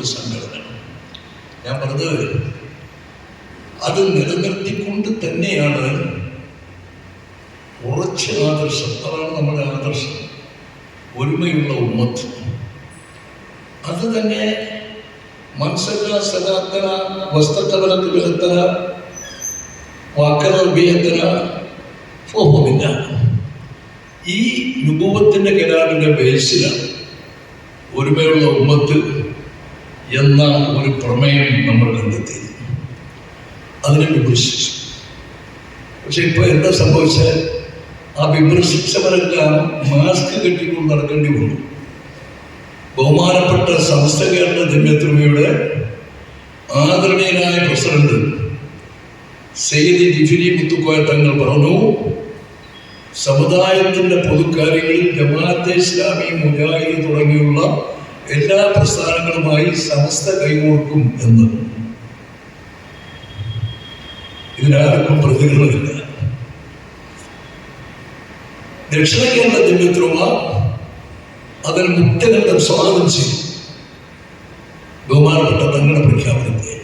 ഒരു സംഘടന. ഞാൻ പറഞ്ഞത് അത് നിലനിർത്തിക്കൊണ്ട് തന്നെയാണ് ഉറച്ച ആദർശം. അതാണ് നമ്മുടെ ആദർശം. ഒരുമയുള്ള ഉമ്മത്ത്. അത് തന്നെ മനസ്സല്ല സദാത്തന വസ്ത്രകവലക്ക് വിലത്തന വാക്കന ഉപയത്തന ഫോമില്ല ഈ രൂപത്തിന്റെ കരാറിന്റെ ബേസിലാണ് ഒരുമയുള്ള ഉമ്മത്ത് എന്ന ഒരു പ്രമേയം നമ്മൾ കണ്ടെത്തി. അതിനെ വിമർശിച്ചു പക്ഷെ ഇപ്പൊ എന്താ സംഭവിച്ചാൽ ആ വിമർശിച്ചവരെല്ലാം മാസ്ക് കെട്ടിക്കൊണ്ട് നടക്കേണ്ടി വന്നു. ബഹുമാനപ്പെട്ട സമസ്ത കേരള ജന്മത്തുമയുടെ ആദരണീയനായ പ്രസിഡന്റ് സെയ്ദി ജിഫിലി മുത്തുക്കോയ തങ്ങൾ പറഞ്ഞു സമുദായത്തിന്റെ പൊതുക്കാര്യങ്ങളിൽ ജമാഅത്തെ ഇസ്ലാമി മുജാഹിദ് തുടങ്ങിയുള്ള എല്ലാ പ്രസ്ഥാനങ്ങളുമായി സമസ്ത കൈകോർക്കും എന്ന് ഇതിനാർക്കും പ്രതികരണമില്ല. ദക്ഷിണ കേരളത്തിന്റെ ധ്രുവ അതിൽ മുക്തകണ്ഠം സ്വാഗതം ചെയ്തു. ബഹുമാനപ്പെട്ട തങ്ങളുടെ പ്രഖ്യാപനത്തെ.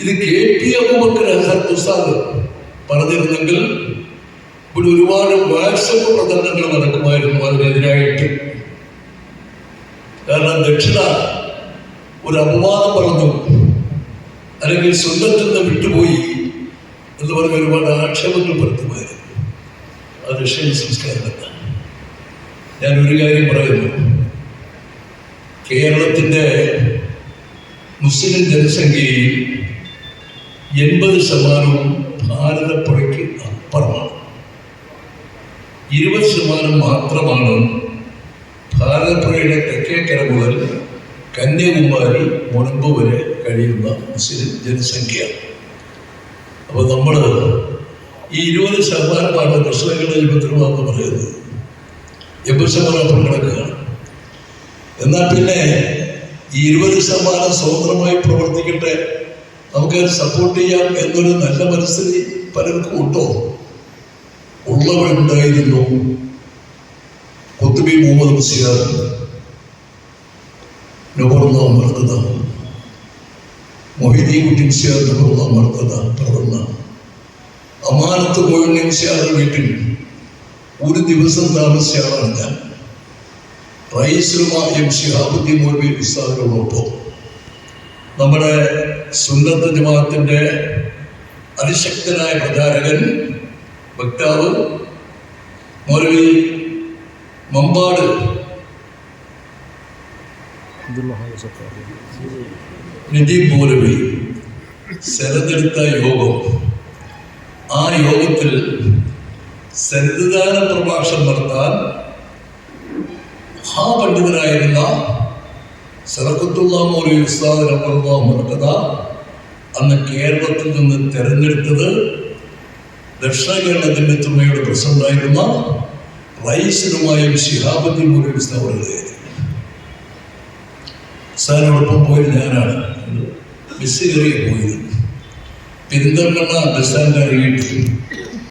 ഇത് കെ പി അബൂബക്കർ അസത്ത് ഉസ്താദ് പറഞ്ഞിരുന്നെങ്കിൽ ഇവിടെ ഒരുപാട് വാട്സപ്പ് പ്രചരണങ്ങൾ നടക്കുമായിരുന്നു. അതിനെതിരായിട്ട് കാരണം ദക്ഷിണ ഒരു അപവാദം പറഞ്ഞു. അല്ലെങ്കിൽ സ്വന്തത്തിൽ നിന്ന് വിട്ടുപോയി എന്ന് പറഞ്ഞ ഒരുപാട് ആക്ഷേപങ്ങൾ പരത്തുമായിരുന്നു. അത് റഷ്യൻ സംസ്കാരമല്ല. ഞാൻ ഒരു കാര്യം പറയുന്നു. കേരളത്തിന്റെ മുസ്ലിം ജനസംഖ്യയിൽ എൺപത് ശതമാനവും ഭാരതപ്പുഴയ്ക്ക് അപ്പുറമാണ്. ഇരുപത് ശതമാനം മാത്രമാണ് ഭാരതപ്പുഴയുടെ തെക്കേക്കര മുതൽ കന്യാകുമാരി മുൻപ് വരെ കഴിയുന്ന മുസ്ലിം ജനസംഖ്യ. അപ്പോൾ നമ്മൾ ഈ ഇരുപത് ശതമാനമാണ് കർഷകരുടെ ജീവിതത്തിലുള്ളതെന്ന് പറയുന്നത്. എൺപത് ശതമാനം കിടക്കുകയാണ് എന്നാൽ പിന്നെ ഈ ഇരുപത് ശതമാനം സ്വതന്ത്രമായി പ്രവർത്തിക്കട്ടെ നമുക്കത് സപ്പോർട്ട് ചെയ്യാം എന്നൊരു നല്ല മനസ്സിൽ പലർക്കും ഉണ്ടോ? ഉള്ളവരുണ്ടായിരുന്നു. കൊത്തുബി മുഹമ്മദ് ബസീർ നുപർന്ന മറക്കുന്ന മൊഹിദീൻ കുട്ടി ബസീർ നുപർന്ന മറക്കുന്ന പ്രവർന്ന അമാനത്ത് മൊഴിൻ മുസിയാറുടെ വീട്ടിൽ ഒരു ദിവസം താമസിച്ചാണ് ഞാൻ. റൈസുലുമ എം ഷിഹാബുദ്ദീൻ മൗലവി ഉസ്താദിനോടൊപ്പം നമ്മുടെ സുന്നത്ത് ജമാഅത്തിന്റെ അതിശക്തനായ പ്രചാരകൻ വക്താവ് മൗലവി മമ്പാട്. നജീബ് മൗലവി സെലതെടുത്ത യോഗം. ആ യോഗത്തിൽ സരിതദാന പ്രഭാഷണം നടത്താൻ മഹാപണ്ഡിതനായിരുന്ന സറക്കത്തുള്ള മൗലവി ഉസ്താദ് റബ്ബുള്ള മർക്കത അന്ന് കേരളത്തിൽ നിന്ന് തെരഞ്ഞെടുത്തത് ദക്ഷിണ കേരളത്തിന്റെ ജന്മത്തുമ്മയുടെ പ്രസിഡന്റായിരുന്ന റൈസിനുമായ ശിഹാബത്തിൻ മൗലവി ഉസ്താദ് സാറിനോടൊപ്പം പോയത് ഞാനാണ്. ബസ് കയറിയ പോയത്. പെരിന്തൽമണ്ണ ബസ് സ്റ്റാൻഡ് ഇറങ്ങിയിട്ട്